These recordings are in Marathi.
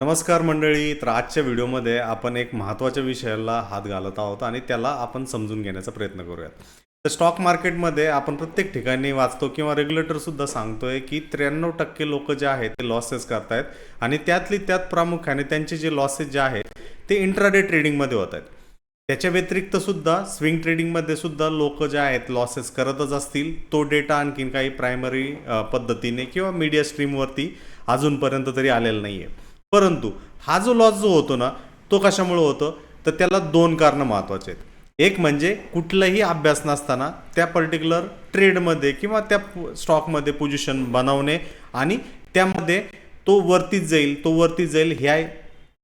नमस्कार मंडळी. तर आजच्या व्हिडिओमध्ये आपण एक महत्त्वाच्या विषयाला हात घालत आहोत आणि त्याला आपण समजून घेण्याचा प्रयत्न करूयात. तर स्टॉक मार्केटमध्ये आपण प्रत्येक ठिकाणी वाचतो किंवा रेग्युलेटरसुद्धा सांगतोय की त्र्याण्णव टक्के लोक जे आहेत ते लॉसेस करतायत आणि त्यातली त्यात प्रामुख्याने त्यांचे जे लॉसेस जे आहेत ते इंट्राडे ट्रेडिंगमध्ये होत आहेत त्याच्या व्यतिरिक्त सुद्धा स्विंग ट्रेडिंगमध्ये सुद्धा लोक जे आहेत लॉसेस करतच असतील. तो डेटा आणखीन काही प्रायमरी पद्धतीने किंवा मीडिया स्ट्रीमवरती अजूनपर्यंत तरी आलेला नाही आहे परंतु हा जो लॉस जो होतो ना तो कशामुळे होतो? तर त्याला दोन कारणं महत्त्वाचे आहेत. एक म्हणजे कुठलाही अभ्यास नसताना त्या पर्टिक्युलर ट्रेडमध्ये किंवा त्या स्टॉकमध्ये पोझिशन बनवणे आणि त्यामध्ये तो वरतीच जाईल तो वरतीच जाईल ह्या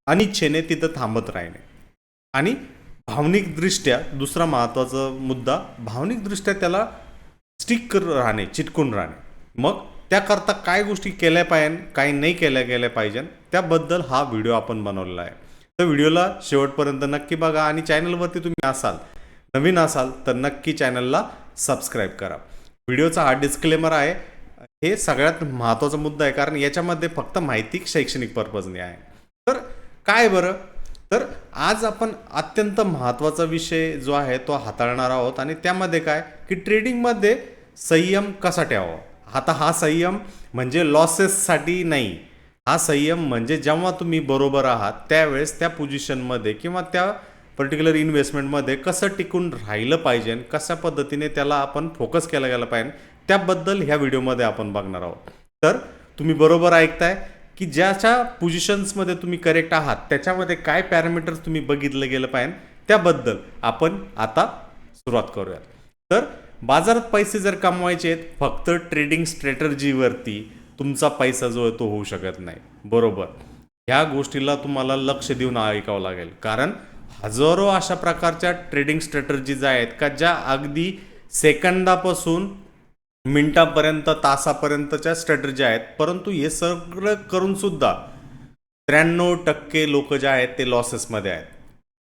अनिच्छेने तिथं थांबत राहणे. आणि भावनिकदृष्ट्या दुसरा महत्त्वाचा मुद्दा भावनिकदृष्ट्या त्याला स्टिक राहणे चिटकून राहणे. मग त्याकरता काय गोष्टी केल्या पाहिजे काय नाही केल्या गेल्या पाहिजे त्याबद्दल हा व्हिडिओ आपण बनवलेला आहे. तर व्हिडिओला शेवटपर्यंत नक्की बघा आणि चॅनलवरती तुम्ही असाल नवीन असाल तर नक्की चॅनलला सबस्क्राईब करा. व्हिडिओचा हा डिस्क्लेमर आहे. हे सगळ्यात महत्त्वाचा मुद्दा आहे कारण याच्यामध्ये फक्त माहिती शैक्षणिक पर्पजने आहे. तर काय बरं? तर आज आपण अत्यंत महत्त्वाचा विषय जो आहे तो हाताळणार आहोत आणि त्यामध्ये काय? की ट्रेडिंगमध्ये संयम कसा ठेवावा? आता हा संयम म्हणजे लॉसेससाठी नाही. हा संयम म्हणजे जेव्हा तुम्ही बरोबर आहात त्यावेळेस त्या पोझिशनमध्ये किंवा त्या पर्टिक्युलर इन्व्हेस्टमेंटमध्ये कसं टिकून राहिलं पाहिजे कशा पद्धतीने त्याला आपण फोकस केला गेला पाहिजे त्याबद्दल ह्या व्हिडिओमध्ये आपण बघणार आहोत. तर तुम्ही बरोबर ऐकताय की ज्याच्या पोझिशन्समध्ये तुम्ही करेक्ट आहात त्याच्यामध्ये काय पॅरामीटर्स तुम्ही बघितलं गेलं पाहिजे त्याबद्दल आपण आता सुरुवात करूयात. तर बाजारात पैसे जर कमवायचे आहेत फक्त ट्रेडिंग स्ट्रॅटर्जीवरती तुमचा पैसा जो आहे तो होऊ शकत नाही. बरोबर. ह्या गोष्टीला तुम्हाला लक्ष देऊन ऐकावं लागेल. कारण हजारो अशा प्रकारच्या ट्रेडिंग स्ट्रॅटर्जीज आहेत का ज्या अगदी सेकंदापासून मिनटापर्यंत तासापर्यंतच्या स्ट्रॅटर्जी आहेत परंतु हे सगळं करून सुद्धा त्र्याण्णव टक्के लोक जे आहेत ते लॉसेसमध्ये आहेत.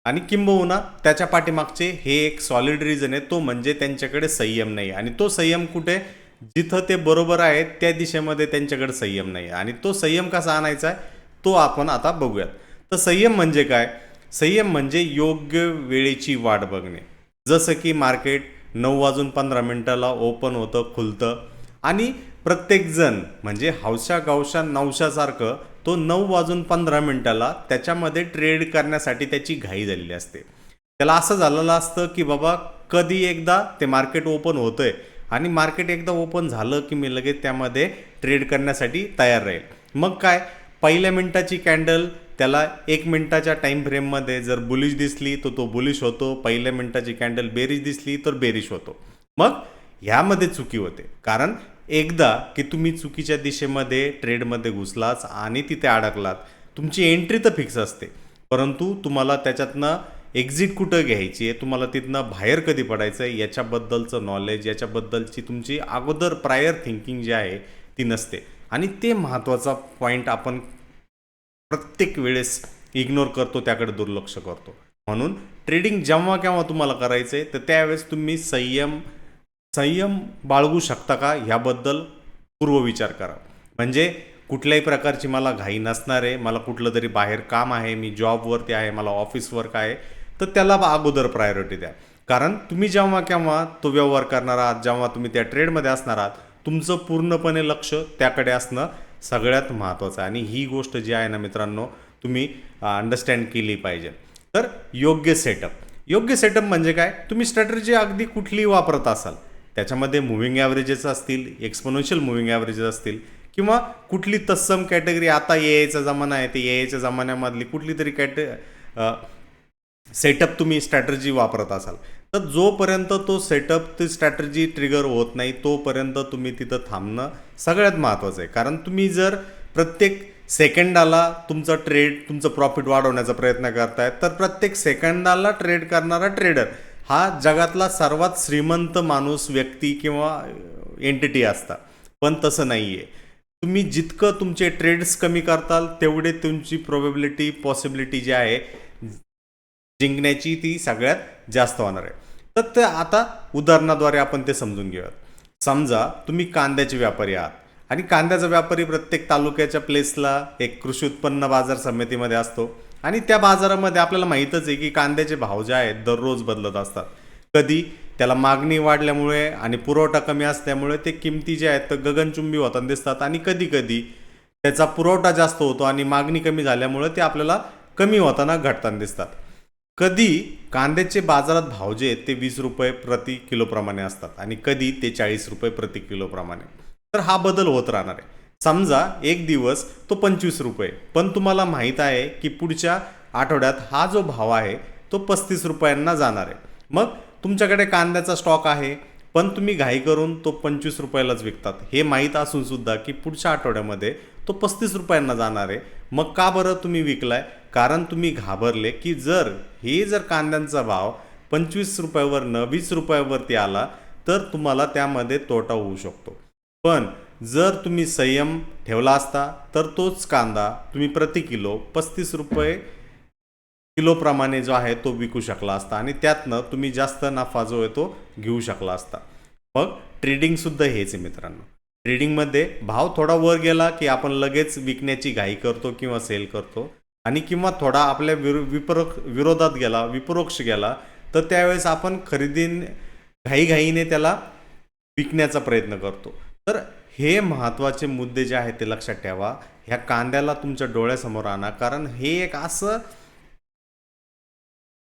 आणि किंबहुना त्याच्या पाठीमागचे हे एक सॉलिड रिझन आहे तो म्हणजे त्यांच्याकडे संयम नाही. आणि तो संयम कुठे? जिथं ते बरोबर आहेत त्या दिशेमध्ये त्यांच्याकडे संयम नाही. आणि तो संयम कसा आणायचा आहे? तो आपण आता बघूयात. तर संयम म्हणजे काय? संयम म्हणजे योग्य वेळेची वाट बघणे. जसं की मार्केट नऊ वाजून पंधरा मिनटाला ओपन होतं खुलतं. आणि प्रत्येकजण म्हणजे हौशा गावशा नवशासारखं तो नऊ वाजून पंधरा मिनिटाला त्याच्यामध्ये ट्रेड करण्यासाठी त्याची घाई झालेली असते. त्याला असं झालेलं असतं की बाबा कधी एकदा ते मार्केट ओपन होतंय आणि मार्केट एकदा ओपन झालं की मी लगेच त्यामध्ये ट्रेड करण्यासाठी तयार राहील. मग काय? पहिल्या मिनटाची कॅन्डल त्याला एक मिनटाच्या टाईम फ्रेममध्ये जर बुलिश दिसली तर तो बुलिश होतो. पहिल्या मिनटाची कॅन्डल बेरिश दिसली तर बेरिश होतो. मग ह्यामध्ये चुकी होते. कारण एकदा की तुम्ही चुकीच्या दिशेमध्ये ट्रेडमध्ये घुसलाच आणि तिथे अडकलात तुमची एंट्री तर फिक्स असते. परंतु तुम्हाला त्याच्यातनं एक्झिट कुठं घ्यायची आहे तुम्हाला तिथनं बाहेर कधी पडायचं आहे याच्याबद्दलचं नॉलेज याच्याबद्दलची तुमची अगोदर प्रायर थिंकिंग जी आहे ती नसते. आणि ते महत्त्वाचा पॉईंट आपण प्रत्येक वेळेस इग्नोर करतो त्याकडे दुर्लक्ष करतो. म्हणून ट्रेडिंग जेव्हा केव्हा तुम्हाला करायचं आहे तर त्यावेळेस तुम्ही संयम संयम बाळगू शकता का ह्याबद्दल पूर्वविचार करा. म्हणजे कुठल्याही प्रकारची मला घाई नसणार आहे मला कुठलं तरी बाहेर काम आहे मी जॉबवरती आहे मला ऑफिस वर्क आहे तर त्याला अगोदर प्रायोरिटी द्या. कारण तुम्ही जेव्हा केव्हा तो व्यवहार करणार आहात जेव्हा तुम्ही त्या ट्रेडमध्ये असणार आहात तुमचं पूर्णपणे लक्ष त्याकडे असणं सगळ्यात महत्त्वाचं आहे. आणि ही गोष्ट जी आहे ना मित्रांनो तुम्ही अंडरस्टँड केली पाहिजे. तर योग्य सेटअप योग्य सेटअप म्हणजे काय? तुम्ही स्ट्रॅटर्जी अगदी कुठलीही वापरत असाल त्याच्यामध्ये मुव्हिंग ॲव्हरेजेस असतील एक्सपोनेन्शियल मुव्हिंग ॲव्हरेजेस असतील किंवा कुठली तत्सम कॅटेगरी आता ए आयचा जमाना आहे ते ए आयच्या जमान्यामधली कुठली तरी कॅटे सेटअप तुम्ही स्ट्रॅटर्जी वापरत असाल. तर जोपर्यंत तो सेटअप ती स्ट्रॅटर्जी ट्रिगर होत नाही तोपर्यंत तुम्ही तिथं थांबणं सगळ्यात महत्त्वाचं आहे. कारण तुम्ही जर प्रत्येक सेकंडाला तुमचा ट्रेड तुमचं प्रॉफिट वाढवण्याचा प्रयत्न करताय तर प्रत्येक सेकंडाला ट्रेड करणारा ट्रेडर हा जगातला सर्वात श्रीमंत माणूस व्यक्ती किंवा एंटिटी असता. पण तसं नाही आहे तुम्ही जितकं तुमचे ट्रेड्स कमी करताल तेवढे तुमची प्रोबेबिलिटी पॉसिबिलिटी जी आहे जिंकण्याची ती सगळ्यात जास्त होणार आहे. तर ते आता उदाहरणाद्वारे आपण ते समजून घेऊयात. समजा तुम्ही कांद्याचे व्यापारी आहात आणि कांद्याचा व्यापारी प्रत्येक तालुक्याच्या प्लेसला एक कृषी उत्पन्न बाजार समितीमध्ये असतो. आणि त्या बाजारामध्ये आपल्याला माहीतच आहे की कांद्याचे भाव जे आहेत दररोज बदलत असतात. कधी त्याला मागणी वाढल्यामुळे आणि पुरवठा कमी असल्यामुळे ते किमती जे आहेत तर गगनचुंबी होताना दिसतात आणि कधी कधी त्याचा पुरवठा जास्त होतो आणि मागणी कमी झाल्यामुळे ते आपल्याला कमी होताना घटताना दिसतात. कधी कांद्याचे बाजारात भाव जे आहेत ते वीस रुपये प्रति किलोप्रमाणे असतात आणि कधी ते चाळीस रुपये प्रति किलोप्रमाणे. तर हा बदल होत राहणार आहे. समजा एक दिवस तो पंचवीस रुपये. पण तुम्हाला माहीत आहे की पुढच्या आठवड्यात हा जो भाव आहे तो पस्तीस रुपयांना जाणार आहे. मग तुमच्याकडे कांद्याचा स्टॉक आहे पण तुम्ही घाई करून तो पंचवीस रुपयालाच विकतात. हे माहीत असून सुद्धा की पुढच्या आठवड्यामध्ये तो पस्तीस रुपयांना जाणार आहे. मग का बरं तुम्ही विकलाय? कारण तुम्ही घाबरले की जर हे जर कांद्यांचा भाव पंचवीस रुपयावरनं वीस रुपयावरती आला तर तुम्हाला त्यामध्ये तोटा होऊ शकतो. पण जर तुम्ही संयम ठेवला असता तर तोच कांदा तुम्ही प्रति किलो पस्तीस रुपये किलोप्रमाणे जो आहे तो विकू शकला असता आणि त्यातनं तुम्ही जास्त नफा जो आहे तो घेऊ शकला असता. मग ट्रेडिंगसुद्धा हेच आहे मित्रांनो. ट्रेडिंगमध्ये भाव थोडा वर गेला की आपण लगेच विकण्याची घाई करतो किंवा सेल करतो आणि किंवा थोडा आपल्या विरो विपरोक्ष विरोधात गेला विपरोक्ष गेला तर त्यावेळेस आपण खरेदीने घाईघाईने त्याला विकण्याचा प्रयत्न करतो. तर हे महत्त्वाचे मुद्दे जे आहेत ते लक्षात ठेवा. ह्या कांद्याला तुमच्या डोळ्यासमोर आणा. कारण हे एक असं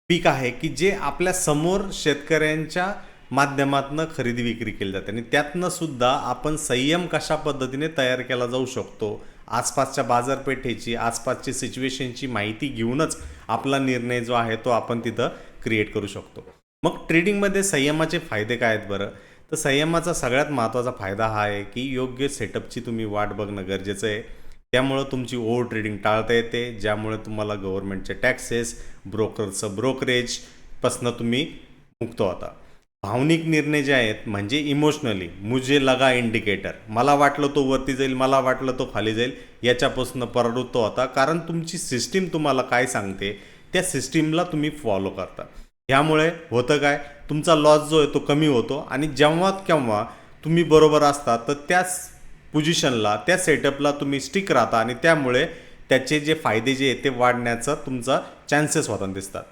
पीक आहे की जे आपल्यासमोर शेतकऱ्यांच्या माध्यमातनं खरेदी विक्री केली जाते. आणि त्यातनं सुद्धा आपण संयम कशा पद्धतीने तयार केला जाऊ शकतो? आसपासच्या बाजारपेठेची आसपासची सिच्युएशनची माहिती घेऊनच आपला निर्णय जो आहे तो आपण तिथं क्रिएट करू शकतो. मग ट्रेडिंगमध्ये संयमाचे फायदे काय आहेत बरं? तर संयमाचा सगळ्यात महत्त्वाचा फायदा हा आहे की योग्य सेटअपची तुम्ही वाट बघणं गरजेचं आहे. त्यामुळं तुमची ओव्हर ट्रेडिंग टाळता येते ज्यामुळे तुम्हाला गव्हर्नमेंटचे टॅक्सेस ब्रोकरचं ब्रोकरेजपासनं तुम्ही मुक्त होता. भावनिक निर्णय जे आहेत म्हणजे इमोशनली मुझे लगा इंडिकेटर मला वाटलं तो वरती जाईल मला वाटलं तो खाली जाईल याच्यापासून परावृत्त होता. कारण तुमची सिस्टीम तुम्हाला काय सांगते त्या सिस्टीमला तुम्ही फॉलो करता. ह्यामुळे होतं काय? तुमचा लॉस जो आहे तो कमी होतो आणि जेव्हा केव्हा तुम्ही बरोबर असता तर त्याच पोझिशनला त्या सेटअपला तुम्ही स्टिक राहता आणि त्यामुळे त्याचे जे फायदे जे आहेत ते वाढण्याचा तुमचा चान्सेस होताना दिसतात.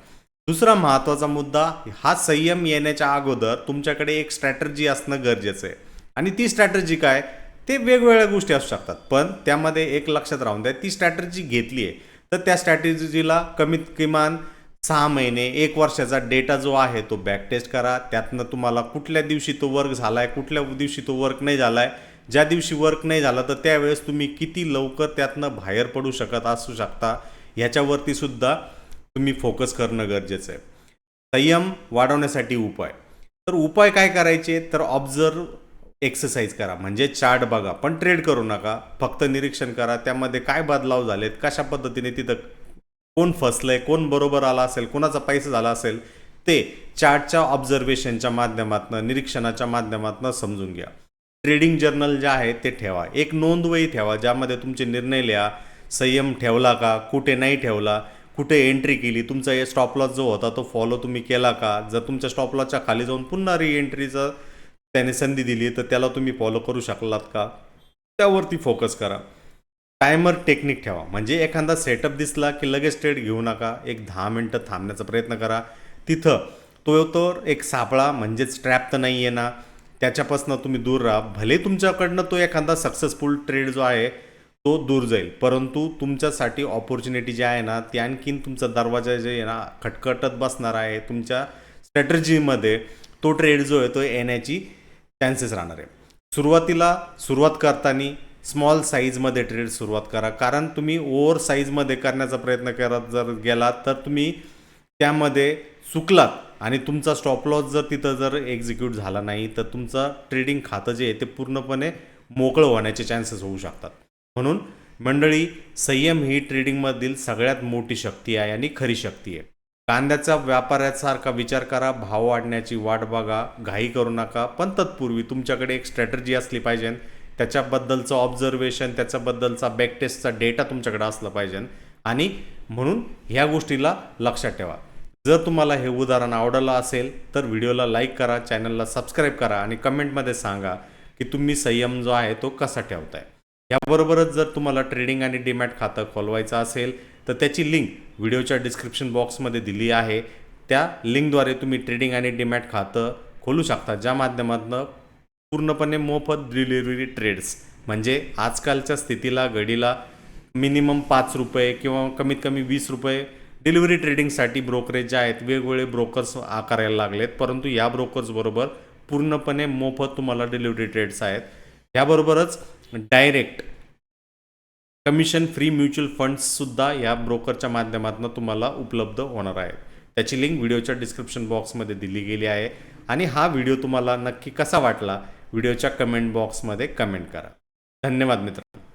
दुसरा महत्त्वाचा मुद्दा हा संयम येण्याच्या अगोदर तुमच्याकडे एक स्ट्रॅटर्जी असणं गरजेचं आहे. आणि ती स्ट्रॅटर्जी काय? ते वेगवेगळ्या गोष्टी असू शकतात पण त्यामध्ये एक लक्षात राहून द्या ती स्ट्रॅटर्जी घेतली आहे तर त्या स्ट्रॅटेजीला कमीत किमान सहा महिने एक वर्षाचा डेटा जो आहे तो बॅक टेस्ट करा. त्यातनं तुम्हाला कुठल्या दिवशी तो वर्क झाला आहे कुठल्या दिवशी तो वर्क नाही झाला आहे ज्या दिवशी वर्क नाही झाला तर त्यावेळेस तुम्ही किती लवकर त्यातनं बाहेर पडू शकत असू शकता? ह्याच्यावरती सुद्धा तुम्ही फोकस करणं गरजेचं आहे. संयम वाढवण्यासाठी उपाय. तर उपाय काय करायचे? तर ऑब्झर्व एक्सरसाइज करा. म्हणजे चार्ट बघा. पण ट्रेड करू नका. फक्त निरीक्षण करा. त्यामध्ये काय बदलाव झालेत? कशा पद्धतीने तिथं कोण फसलं आहे कोण बरोबर आला असेल कोणाचा पैसा झाला असेल ते चार्टच्या ऑब्झर्वेशनच्या माध्यमातून निरीक्षणाच्या माध्यमातून समजून घ्या. ट्रेडिंग जर्नल जे आहे ते ठेवा. एक नोंदवही ठेवा ज्यामध्ये तुमचे निर्णय लिहा संयम ठेवला का कुठे नाही ठेवला कुठे एंट्री केली तुमचा हे स्टॉपलॉस जो होता तो फॉलो तुम्ही केला का? जर तुमच्या स्टॉपलॉसच्या खाली जाऊन पुन्हा रिएंट्रीचं त्याने संधी दिली तर त्याला तुम्ही फॉलो करू शकलात का? त्यावरती फोकस करा. टायमर टेक्निक ठेवा. म्हणजे एखादा सेटअप दिसला की लगेच ट्रेड घेऊ नका. एक दहा मिनटं थांबण्याचा प्रयत्न करा. तिथं तो तर एक सापळा म्हणजेच ट्रॅप तर नाही आहे ना त्याच्यापासून तुम्ही दूर राहा. भले तुमच्याकडनं तो एखादा सक्सेसफुल ट्रेड जो आहे तो दूर जाईल. परंतु तुमच्यासाठी ऑपॉर्च्युनिटी जी आहे ना ती आणखीन तुमचा दरवाजा जे आहे ना खटखटत बसणार आहे. तुमच्या स्ट्रॅटर्जीमध्ये तो ट्रेड जो आहे तो येण्याची चान्सेस राहणार आहे. सुरुवातीला सुरुवात करताना स्मॉल साईजमध्ये ट्रेड सुरुवात करा. कारण तुम्ही ओव्हर साईजमध्ये करण्याचा प्रयत्न करत जर गेलात तर तुम्ही त्यामध्ये चुकलात आणि तुमचा स्टॉप लॉस जर तिथं जर एक्झिक्यूट झाला नाही तर तुमचं ट्रेडिंग खातं जे आहे ते पूर्णपणे मोकळं होण्याचे चान्सेस होऊ शकतात. म्हणून मंडळी संयम ही ट्रेडिंगमधील सगळ्यात मोठी शक्ती आहे आणि खरी शक्ती आहे. कांद्याचा व्यापाऱ्यासारखा विचार करा भाव वाढण्याची वाट बघा घाई करू नका पण तत्पूर्वी तुमच्याकडे एक स्ट्रॅटर्जी असली पाहिजे. त्याच्याबद्दलचं ऑब्झर्वेशन त्याच्याबद्दलचा बॅकटेस्टचा डेटा तुमच्याकडे असला पाहिजे. आणि म्हणून ह्या गोष्टीला लक्षात ठेवा. जर तुम्हाला हे उदाहरण आवडलं असेल तर व्हिडिओला लाईक करा चॅनलला सबस्क्राईब करा आणि कमेंटमध्ये सांगा की तुम्ही संयम जो आहे तो कसा ठेवताय. याबरोबरच जर तुम्हाला ट्रेडिंग आणि डीमॅट खातं खोलवायचं असेल तर त्याची लिंक व्हिडिओच्या डिस्क्रिप्शन बॉक्समध्ये दिली आहे. त्या लिंकद्वारे तुम्ही ट्रेडिंग आणि डीमॅट खातं खोलू शकता ज्या माध्यमातून पूर्णपणे मोफत डिलिव्हरी ट्रेड्स म्हणजे आजकालच्या स्थितीला घडीला मिनिमम पाच रुपये किंवा कमीत कमी वीस रुपये डिलिव्हरी ट्रेडिंगसाठी ब्रोकरेज जे आहेत वेगवेगळे ब्रोकर्स आकारायला लागलेत. परंतु या ब्रोकर्सबरोबर पूर्णपणे मोफत तुम्हाला डिलिव्हरी ट्रेड्स आहेत. याबरोबरच डायरेक्ट कमिशन फ्री म्युच्युअल फंड्ससुद्धा या ब्रोकरच्या माध्यमातून तुम्हाला उपलब्ध होणार आहेत. त्याची लिंक व्हिडिओच्या डिस्क्रिप्शन बॉक्समध्ये दिली गेली आहे. आणि हा व्हिडिओ तुम्हाला नक्की कसा वाटला व्हिडिओच्या कमेंट बॉक्समध्ये कमेंट करा. धन्यवाद मित्रांनो.